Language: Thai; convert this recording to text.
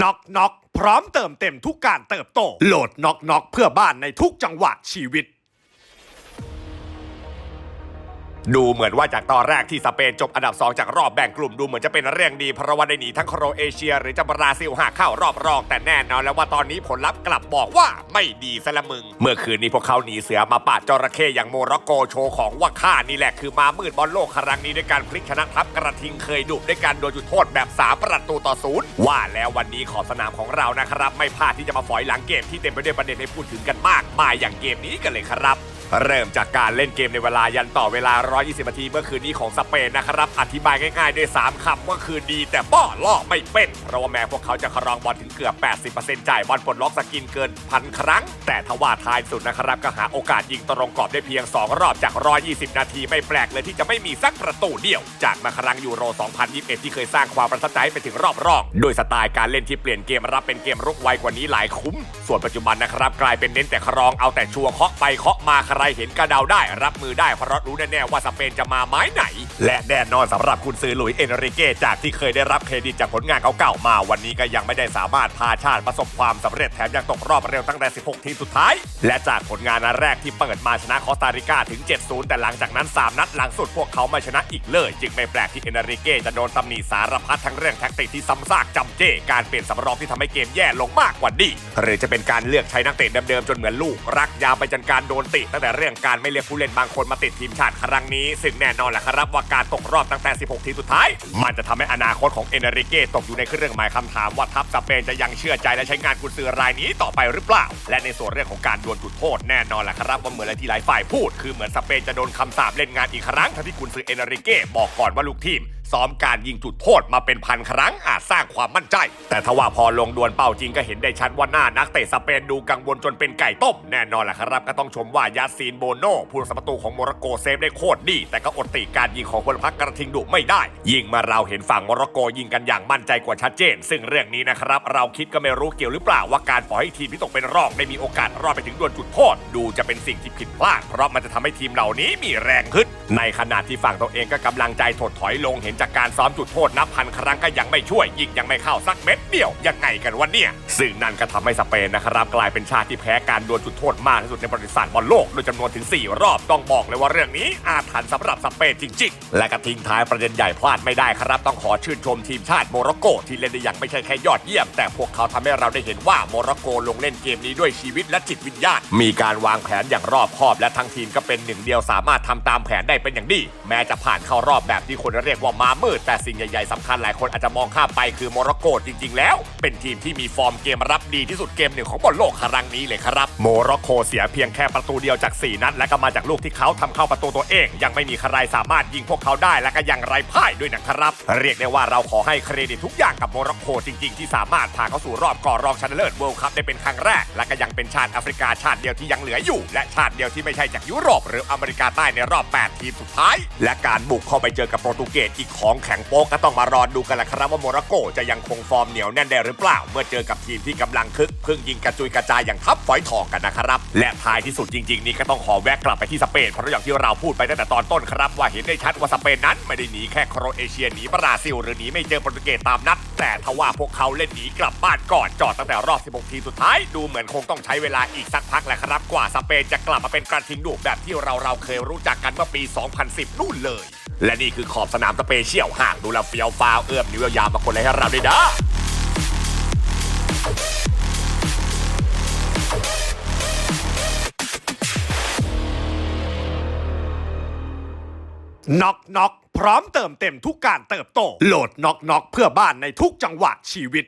น็อกน็อกพร้อมเติมเต็มทุกการเติบโต โหลดน็อกน็อกเพื่อบ้านในทุกจังหวะชีวิต ดูเหมือนว่าจากตอนแรกที่สเปนจบอันดับ 2 จากรอบแบ่งกลุ่มดูเหมือนจะเป็นเรื่องดีเพราะว่าได้หนีทั้งโครเอเชีย หรือจะบราซิลหากเข้ารอบรองแต่แน่นอนแล้วว่าตอนนี้ผลลัพธ์กลับบอกว่าไม่ดีซะละมึง เมื่อคืนนี้พวกเขาหนีเสือมาปาดจระเข้อย่างโมร็อกโกโชว์ของว่าข้านี่แหละคือมามืดบอลโลกครั้งนี้ด้วยการพลิกชนะทัพกระทิงเคยดุด้วยการโดนจุดโทษแบบสาประตูต่อศูนย์ว่าแล้ววันนี้ขอบสนามของเรานะครับ ไม่พลาดที่จะมาฝอยหลังเกมที่เต็มไปด้วยประเด็นให้พูดถึงกันมากมายอย่างเกมนี้กันเลยครับ เริ่มจากการเล่นเกมในเวลายันต่อเวลา 120 นาทีเมื่อคืนนี้ของสเปนนะครับ อธิบายง่ายๆด้วย 3 คำว่าคือดี แต่ป้อล่อไม่เป็น เพราะว่าแม้พวกเขาจะครองบอลถึงเกือบ 80%จ่ายบอลปลดล็อกสกินเกินพันครั้ง แต่ทว่าท้ายสุดนะครับ ก็หาโอกาสยิงตรงกรอบได้เพียง 2 รอบจาก 120 นาทีไม่แปลกเลยที่จะไม่มีสักประตูเดียว จากมาครั้งยูโร 2021 ที่เคยสร้างความประทับใจไปถึงรอบรองโดยสไตล์การเล่นที่เปลี่ยนเกมรับเป็นเกมรุกไวกว่านี้หลายคุ้ม ส่วนปัจจุบันนะครับกลายเป็นเน้นแต่ครองเอาแต่ชัวร์เคาะไปเคาะมาครเห็นก็เดาได้รับมือได้เพราะรู้แน่ๆว่าสเปนจะมาไม้ไหน และแน่นอนสำหรับคุณซื้อหลุยส์เอนริเกจากที่เคยได้รับเครดิตจากผลงานเก่าๆมา วันนี้ก็ยังไม่ได้สามารถพาชาติประสบความสำเร็จแถมยังตกรอบเร็วตั้งแต่ 16 ทีมสุดท้าย และจากผลงานนัดแรกที่เปิดมาชนะคอสตาริกาถึง 7-0 แต่หลังจากนั้น 3 นัดหลังสุดพวกเขาไม่ชนะอีกเลย จึงไม่แปลกที่เอนริเกจะโดนตำหนิสารพัดทั้งเรื่องแท็กติกที่ซ้ำซากจำเจ การเปลี่ยนสำรองที่ทำให้เกมแย่ลงมากกว่านี้หรือจะเป็นการเลือกใช้นักเตะเดิมๆจนเหมือนลูกรักยาวไปจนการโดนติตั้งแต่เรื่องการไม่เลือกผู้เล่นบางคนมาติดทีมชาติครั้งนี้ซึ่งแน่นอนแหละครับว่าการตกรอบตั้งแต่ 16 ทีมสุดท้าย มันจะทำให้อนาคตของเอเนริเกตกอยู่ในเครื่องหมายคำถามว่าทัพสเปนจะยังเชื่อใจและใช้งานกุญซือรายนี้ต่อไปหรือเปล่า และในส่วนเรื่องของการดวลจุดโทษแน่นอนแหละครับว่าเหมือนที่หลายฝ่ายพูด คือเหมือนสเปนจะโดนคำสาปเล่นงานอีกครั้งทั้งที่กุญซือเอเนริเกบอกก่อนว่าลูกทีม ซ้อมการยิงจุดโทษมาเป็นพันครั้งอาจสร้างความมั่นใจ แต่ทว่าพอลงดวลเป้าจริงก็เห็นได้ชัดว่าหน้านักเตะสเปนดูกังวลจนเป็นไก่ต้มแน่นอนแหละครับก็ต้องชมว่ายาซีนโบโนผู้รักษาประตูของโมร็อกโกเซฟได้โคตรดี แต่ก็อดติการยิงของพลพรรคกระทิงดุไม่ได้ ยิงมาเราเห็นฝั่งโมร็อกโกยิงกันอย่างมั่นใจกว่าชัดเจน ซึ่งเรื่องนี้นะครับเราคิดก็ไม่รู้เกี่ยวหรือเปล่าว่าการปล่อยให้ทีมที่ตกเป็นรองได้มีโอกาสรอดไปถึงดวลจุดโทษดูจะเป็นสิ่งที่ผิดพลาดเพราะมันจะทำให้ทีมเหล่านี้มีแรงขึ้นในขณะที่ฝั่งตัวเองก็กำลังใจถดถอยลงเห็นจากการซ้อมจุดโทษนับพันครั้งก็ยังไม่ช่วยยิงยังไม่เข้าสักเม็ดเดียวยังไงกันวะเนี่ย ซึ่งนั่นก็ทำให้สเปนนะครับกลายเป็นชาติที่แพ้การดวลจุดโทษมากที่สุดในประวัติศาสตร์บอลโลกโดยจำนวนถึง 4 รอบต้องบอกเลยว่าเรื่องนี้อาถรรพ์สำหรับสเปนจริงๆ และก็ทิ้งท้ายประเด็นใหญ่พลาดไม่ได้ครับ ต้องขอชื่นชมทีมชาติโมร็อกโก ที่เล่นได้อย่างไม่ใช่แค่ยอดเยี่ยม แต่พวกเขาทำให้เราได้เห็นว่าโมร็อกโกลงเล่นเกมนี้ด้วยชีวิตและจิตวิญญาณมีการวางแผนอย่างรอบคอบ และทั้งทีมก็เป็นหนึ่งเดียวสามารถทำตามแผนได้เป็นอย่างดี แม้จะผ่านเข้ารอบแบบที่คนเรียกว่ามามืดแต่สิ่งใหญ่ๆสำคัญหลายคนอาจจะมองข้ามไปคือโมร็อกโกจริง ๆ แล้ว เป็นทีมที่มีฟอร์มเกมรับดีที่สุดเกมหนึ่งของบอลโลกครั้งนี้เลยครับ โมร็อกโกเสียเพียงแค่ประตูเดียวจาก 4 นัด และก็มาจากลูกที่เขาทำเข้าประตูตัวเอง ยังไม่มีใครสามารถยิงพวกเขาได้และก็ยังไร้พ่ายด้วยนะครับ เรียกได้ว่าเราขอให้เครดิตทุกอย่างกับโมร็อกโกจริง ๆ ที่สามารถพาเข้าสู่รอบก่อรองชนะเลิศเวิลด์คัพได้เป็นครั้งแรก และก็ยังเป็นชาติแอฟริกาชาติเดียวที่ยังเหลืออยู่ และชาติเดียวที่ไม่ใช่จากยุโรป หรืออเมริกาใต้ในรอบ 8 ทีมสุดท้าย และการบุกเข้าไปเจอกับโปรตุเกสอีกของแข็งโป๊กก็ต้องมารอดูกันละครับว่าโมร็อกโกจะยังคงฟอร์มเหนียวแน่นได้หรือเปล่า เมื่อเจอกับทีมที่กำลังคึกเพิ่งยิงกระจุยกระจายอย่างทับฝอยทองกันนะครับ และท้ายที่สุดจริงๆ นี่ก็ต้องขอแวะกลับไปที่สเปนเพราะอย่างที่เราพูดไปตั้งแต่ตอนต้นครับ ว่าเห็นได้ชัดว่าสเปนนั้นไม่ได้หนีแค่โครเอเชียหนีบราซิลหรือหนีไม่เจอโปรตุเกสตามนัด แต่ทว่าพวกเขาเล่นหนีกลับบ้านก่อนจอดตั้งแต่รอบ 16 ทีมสุดท้ายดูเหมือนคงต้องใช้เวลาอีกสักพักแหละครับ กว่าสเปนจะกลับมาเป็นกระทิงดุแบบที่เราเราเคยรู้จักกันเมื่อปี 2010 นู่นเลย และนี่คือขอบสนามสเปเชียลห่ากดูแลเฟียวฟ้าวเอื้อมนิ้วยาวๆมาคนเลยให้เราด้วยนะน็อกน็อกพร้อมเติมเต็มทุกการเติบโต โหลดน็อกน็อกเพื่อบ้านในทุกจังหวะชีวิต